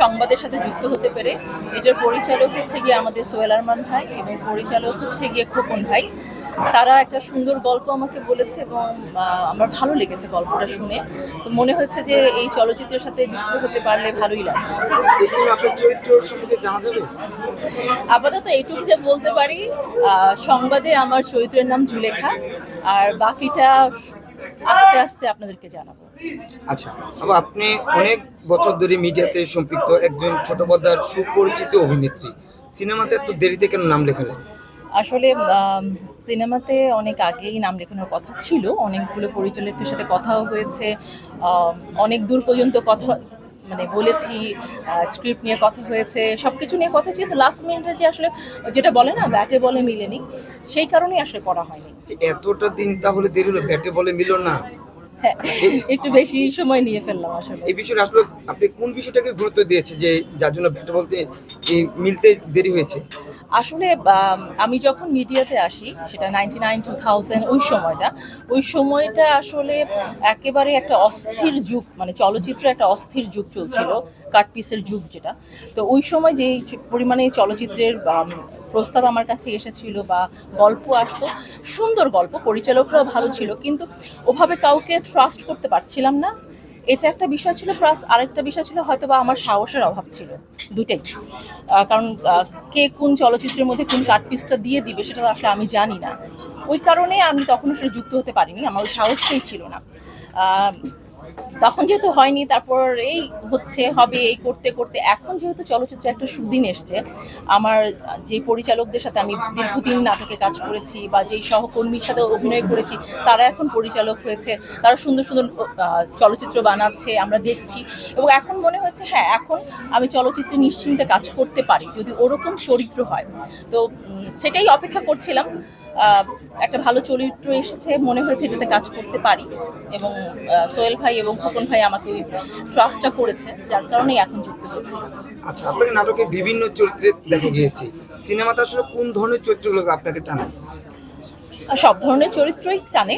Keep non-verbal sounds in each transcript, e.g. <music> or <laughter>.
সংবাদের সাথে যুক্ত হতে পেরে এটার পরিচালক হচ্ছে গিয়ে আমাদের সোহেল আরমান ভাই এবং পরিচালক হচ্ছে গিয়ে খোকন ভাই। তারা একটা সুন্দর গল্প আমাকে বলেছে এবং আমার ভালো লেগেছে গল্পটা শুনে। তো মনে হচ্ছে যে এই চলচ্চিত্রের সাথে যুক্ত হতে পারলে ভালোই লাগে। আপাতত এইটুকু যে বলতে পারি সংবাদে আমার চরিত্রের নাম জুলেখা। আর বাকিটা আস্তে আস্তে আপনাদেরকে জানাব। আচ্ছা আপনি অনেক বছর ধরে মিডিয়াতে সম্পৃক্ত একজন ছোট পর্দার সুপরিচিত অভিনেত্রী। সিনেমাতে এত দেরিতে কেন নাম লেখালেন? আসলে সিনেমাতে অনেক আগেই নাম লেখানোর কথা ছিল। অনেকগুলো পরিচালকের সাথে কথাও হয়েছে। অনেক দূর পর্যন্ত কথা মানে বলেছি স্ক্রিপ্ট নিয়ে কথা হয়েছে সব কিছু নিয়ে কথা ছিল লাস্ট মিনিটে যে আসলে যেটা বলে না ব্যাটে বলে মিলেনি সেই কারণেই আসলে করা হয়নি। এতটা দিন তাহলে দেরি হলো ব্যাটে বলে মিলল না। <laughs> একটু বেশি সময় নিয়ে ফেললাম আসলে। এই বিষয়টা আসলে আপনি কোন বিষয়টাকে গুরুত্ব দিয়েছে যে যার জন্য ব্যাটে বলতে মিলতে দেরি হয়েছে? আসলে আমি যখন মিডিয়াতে আসি, সেটা নাইনটি নাইন টু থাউজেন্ড ওই সময়টা ওই সময়টা আসলে একেবারে একটা অস্থির যুগ মানে চলচ্চিত্র একটা অস্থির যুগ চলছিল কাটপিসের যুগ যেটা। তো ওই সময় যে পরিমাণে চলচ্চিত্রের প্রস্তাব আমার কাছে এসেছিল বা গল্প আসতো, সুন্দর গল্প, পরিচালকরাও ভালো ছিল, কিন্তু ওভাবে কাউকে ট্রাস্ট করতে পারছিলাম না। এটা একটা বিষয় ছিল, প্লাস আরেকটা বিষয় ছিল হয়তো বা আমার সাহসের অভাব ছিল দুটাই কারণ কে কোন চলচ্চিত্রের মধ্যে কোন কাটপিসটা দিয়ে দিবে সেটা তো আসলে আমি জানি না। ওই কারণে আমি তখন আসলে যুক্ত হতে পারিনি, আমার ওই সাহসটাই ছিল না। তখন যেহেতু হয়নি, তারপর এই হচ্ছে, হবে এই করতে করতে। এখন যেহেতু চলচ্চিত্রে একটা সুদিন এসছে, আমার যে পরিচালকদের সাথে আমি দীর্ঘদিন নাটকে কাজ করেছি বা যেই সহকর্মীর সাথে অভিনয় করেছি, তারা এখন পরিচালক হয়েছে। তারা সুন্দর সুন্দর চলচ্চিত্র বানাচ্ছে, আমরা দেখছি। এবং এখন মনে হয়েছে হ্যাঁ এখন আমি চলচ্চিত্রে নিশ্চিন্তে কাজ করতে পারি, যদি ওরকম চরিত্র হয়। তো সেটাই অপেক্ষা করছিলাম। একটা ভালো চরিত্র এসেছে, মনে হয়েছে এটাতে কাজ করতে পারি। এবং সোয়েল ভাই এবং খোকন ভাই আমাকে ওই ট্রাস্টটা করেছে, যার কারণে এখন যুক্ত হচ্ছে। আচ্ছা আপনাকে নাটকে বিভিন্ন চরিত্রে দেখা গিয়েছে। সিনেমাতে আসলে কোন ধরনের চরিত্রগুলো আপনাকে টানে? সব ধরনের চরিত্রই টানে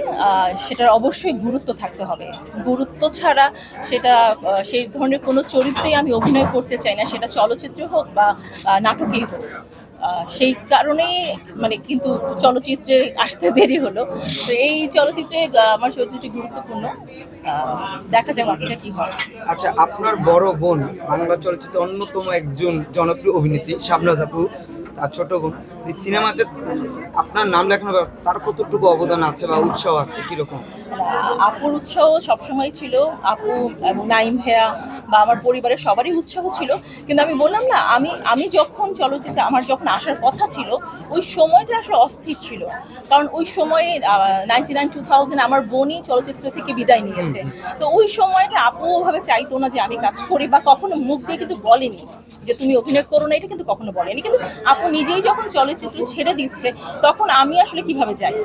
সেটার অবশ্যই গুরুত্ব থাকতে হবে। গুরুত্ব ছাড়া সেটা সেই ধরনের কোনো চরিত্রেই আমি অভিনয় করতে চাই না, সেটা চলচ্চিত্রে হোক বা নাটকেই হোক। সেই কারণেই মানে কিন্তু চলচ্চিত্রে আসতে দেরি হলো। তো এই চলচ্চিত্রে আমার চরিত্রটি গুরুত্বপূর্ণ। দেখা যাক বাকিটা কি হয়। আচ্ছা আপনার বড় বোন বাংলা চলচ্চিত্রে অন্যতম একজন জনপ্রিয় অভিনেত্রী শাবনাজ আপু তার ছোট বোন সিনেমাতে আপনার নাম লেখানো তার কতটুকু অবদান আছে বা উৎসাহ আছে, কীরকম? আপুর উৎসাহ সবসময় ছিল আপু এবং নাইম ভাইয়া বা আমার পরিবারের সবারই উৎসাহ ছিল। কিন্তু আমি বললাম না আমি আমি যখন চলচ্চিত্রে আমার যখন আসার কথা ছিল ওই সময়টা আসলে অস্থির ছিল। কারণ ওই সময়ে নাইনটি নাইন টু থাউজেন্ড আমার বোনই চলচ্চিত্র থেকে বিদায় নিয়েছে। তো ওই সময়টা আপু ওভাবে চাইতো না যে আমি কাজ করি বা কখনো মুখ দিয়ে কিন্তু বলেনি যে তুমি অভিনয় করো না এটা কিন্তু কখনো বলেনি। কিন্তু আপু নিজেই যখন চলচ্চিত্র ছেড়ে দিচ্ছে তখন আমি আসলে কীভাবে যাই?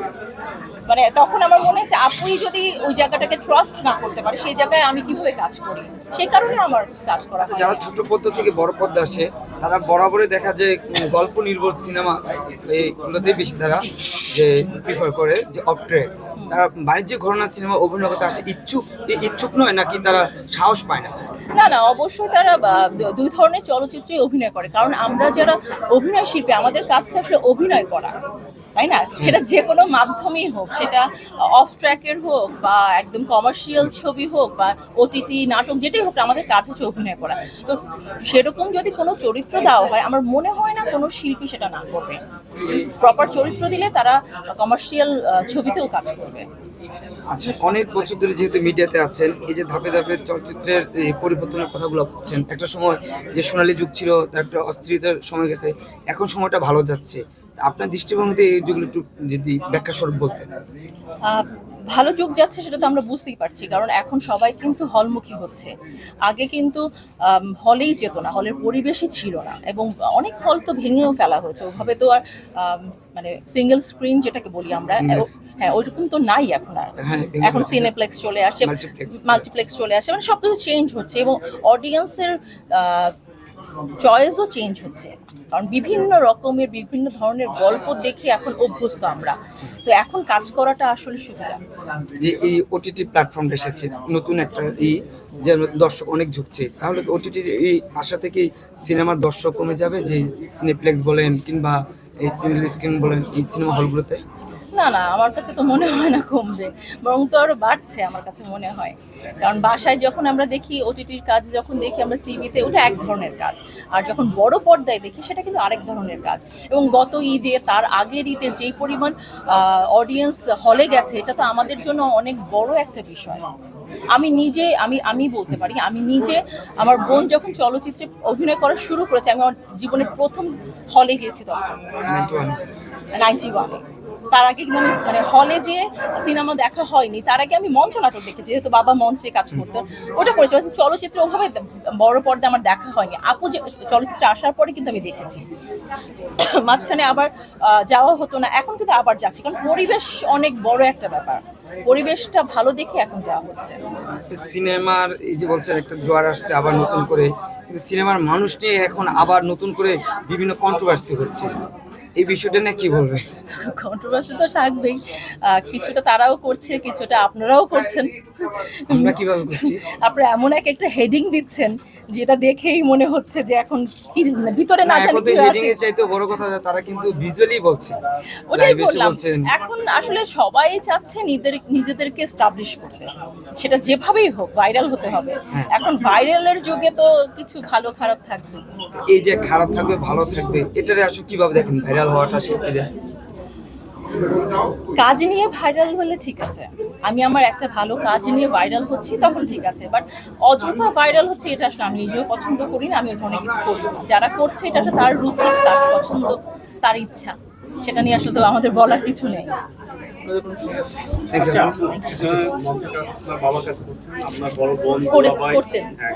মানে তখন আমার মনে হচ্ছে আপুই যদি ওই জায়গাটাকে ট্রাস্ট না করতে পারে সেই জায়গায় আমি কীভাবে কাজ করি? সেই কারণে আমার কাজ করা আচ্ছা হয়। যারা ছোট পদ্ম থেকে বড় পদ্মা আসে তারা বরাবরই দেখা যায় গল্প নির্ভর সিনেমা এইগুলোতে বেশি তারা যে প্রিফার করে যে অফ ট্রেক তারা বাণিজ্যিক ঘটনা সিনেমা অভিনয় করতে আসে ইচ্ছুক ইচ্ছুক নয় নাকি তারা সাহস পায় না? না না অবশ্যই তারা দুই ধরনের চলচ্চিত্রে অভিনয় করে। কারণ আমরা যারা অভিনয় শিল্পী আমাদের কাজ তো আসলে অভিনয় করা। তাই না? সেটা যে কোনো মাধ্যমেই হোক, সেটা অফ ট্র্যাকের হোক বা একদম কমার্শিয়াল ছবি হোক বা ওটিটি নাটক, যেটাই হোক, আমাদের কাজ হচ্ছে অভিনয় করা। তো সেরকম যদি কোনো চরিত্র দেওয়া হয়, আমার মনে হয় না কোনো শিল্পী সেটা না করবে। প্রপার চরিত্র দিলে তারা কমার্শিয়াল ছবিতেও কাজ করবে। আচ্ছা অনেক বছর ধরে যেহেতু মিডিয়াতে আছেন, এই যে ধাপে ধাপে চলচ্চিত্রের পরিবর্তনের কথাগুলো বলছেন, একটা সময় যে সোনালী যুগ ছিল, একটা অস্থিরতার সময় গেছে, এখন সময়টা ভালো যাচ্ছে। আপনার দৃষ্টিভঙ্গিতে এই যুগগুলো একটু যদি ব্যাখ্যা স্বরূপ বলতেন। ভালো যুগ যাচ্ছে সেটা তো আমরা বুঝতেই পারছি কারণ এখন সবাই কিন্তু হলমুখী হচ্ছে। আগে কিন্তু হলেই যেত না হলের পরিবেশই ছিল না এবং অনেক হল তো ভেঙেও ফেলা হয়েছে। ওভাবে তো আর মানে সিঙ্গেল স্ক্রিন যেটাকে বলি আমরা হ্যাঁ ওইরকম তো নাই এখন আর। হ্যাঁ, এখন সিনেপ্লেক্স চলে আসে মাল্টিপ্লেক্স চলে আসে মানে সব কিছু চেঞ্জ হচ্ছে এবং অডিয়েন্সের চয়েসও চেঞ্জ হচ্ছে। কারণ বিভিন্ন রকমের, বিভিন্ন ধরনের গল্প দেখে এখন অভ্যস্ত আমরা। তো এখন কাজ করাটা আসলে সুবিধা। যে এই ওটিটি প্ল্যাটফর্মটা এসেছে, নতুন একটা ই যে দর্শক অনেক ঝুঁকছে। তাহলে ওটিটির এই আশা থেকেই সিনেমার দর্শক কমে যাবে? যে সিনেপ্লেক্স বলেন কিংবা এই সিঙ্গেল স্ক্রিন বলেন এই সিনেমা হলগুলোতে না না আমার কাছে তো মনে হয় না কমবে বরং তো আরও বাড়ছে আমার কাছে মনে হয়। কারণ বাসায় যখন আমরা দেখি ওটিটির কাজ যখন দেখি আমরা টিভিতে ওটা এক ধরনের কাজ। আর যখন বড় পর্দায় দেখি সেটা কিন্তু আরেক ধরনের কাজ। এবং গত ঈদে তার আগের ঈদে যেই পরিমাণ অডিয়েন্স হলে গেছে এটা তো আমাদের জন্য অনেক বড় একটা বিষয়। আমি নিজে আমি আমি বলতে পারি আমি নিজে আমার বোন যখন চলচ্চিত্রে অভিনয় করা শুরু করেছে আমি আমার জীবনের প্রথম হলে গিয়েছি তখন। নাইনটি ওয়ানে তার আগে কিন্তু আমি মানে হলে যে সিনেমা দেখা হয়নি, তার আগে আমি মঞ্চ নাটক দেখেছি, যেহেতু বাবা মঞ্চে কাজ করতো ওটা করেছি চলচ্চিত্র ওভাবে বড় পর্দা আমার দেখা হয়নি। আপু যে চলচ্চিত্রে আসার পরে কিন্তু আমি দেখেছি। মাঝখানে আবার যাওয়া হতো না, এখন কিন্তু আবার যাচ্ছি, কারণ পরিবেশ অনেক বড় একটা ব্যাপার। পরিবেশটা ভালো দেখে এখন যাওয়া হচ্ছে। সিনেমার, এই যে বলছেন, একটা জোয়ার আসছে, আবার নতুন করে। কিন্তু সিনেমার মানুষ নিয়ে এখন আবার নতুন করে বিভিন্ন কন্ট্রোভার্সি হচ্ছে। এই বিষয়টা নিয়ে কি বলবে কন্ট্রোভার্সি তো থাকবেই। কিছুটা তারাও করছে কিছুটা আপনারাও করছেন। আমরা কীভাবে করছি? আপনারা এমন এক একটা হেডিং দিচ্ছেন যেটা দেখেই মনে হচ্ছে যে এখন কি ভিতরে না জানি কি হেডিং এর চাইতে বড় কথা যে তারা কিন্তু ভিজুয়ালি বলছে। ওটাই বললাম। এখন আসলে সবাই চাচ্ছে নিজেদের নিজেদেরকে স্টাবলিশ করতে। সেটা যেভাবেই হোক ভাইরাল হতে হবে। হ্যাঁ। এখন ভাইরালের যুগে তো কিছু ভালো খারাপ থাকবে এই যে খারাপ থাকবে ভালো থাকবে এটারে আসলে কীভাবে দেখেন? ভাইরাল হওয়াটা শিল্পীদের। কাজ নিয়ে ভাইরাল হলে ঠিক আছে। আমি আমার একটা ভালো কাজ নিয়ে ভাইরাল হচ্ছি তখন ঠিক আছে বাট অযথা ভাইরাল হচ্ছে এটা আসলে আমি নিজেও পছন্দ করি না, আমি ওখানে কিছু করি যারা করছে এটা তার রুচি, তার পছন্দ, তার ইচ্ছা। সেটা নিয়ে আসলে তো আমাদের বলার কিছু নেই আচ্ছা। হ্যাঁ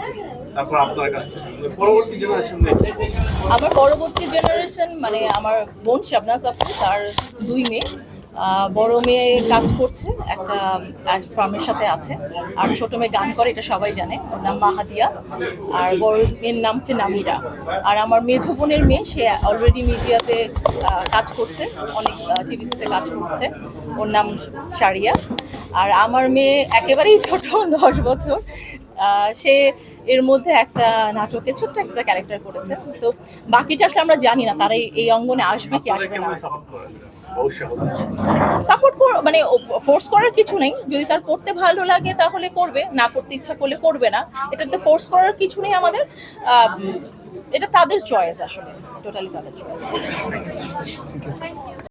তারপর আপনার কাছে করছেন। পরবর্তী জেনারেশন আমার পরবর্তী জেনারেশন মানে আমার বোন শাবনাজ আপু তার দুই মেয়ে বড় মেয়ে কাজ করছে, একটা ফার্মের সাথে আছে, আর ছোট মেয়ে গান করে, এটা সবাই জানে, ওর নাম মাহাদিয়া, আর বড় মেয়ের নাম হচ্ছে নামিরা। আর আমার মেঝো বোনের মেয়ে, সে অলরেডি মিডিয়াতে কাজ করছে, অনেক টিভিসিতে কাজ করছে, ওর নাম সারিয়া আর আমার মেয়ে একেবারেই ছোট, <laughs> দশ বছর সে এর মধ্যে একটা নাটকে ছোট্ট একটা ক্যারেক্টার করেছে। তো বাকিটা আসলে আমরা জানি না, তারা এই- অঙ্গনে আসবে কি আসবে না। সাপোর্ট কর মানে ফোর্স করার কিছু নেই। যদি তার করতে ভালো লাগে তাহলে করবে না করতে ইচ্ছা করলে করবে না। এটাতে ফোর্স করার কিছু নেই আমাদের। এটা তাদের চয়েস আসলে টোটালি তাদের চয়েস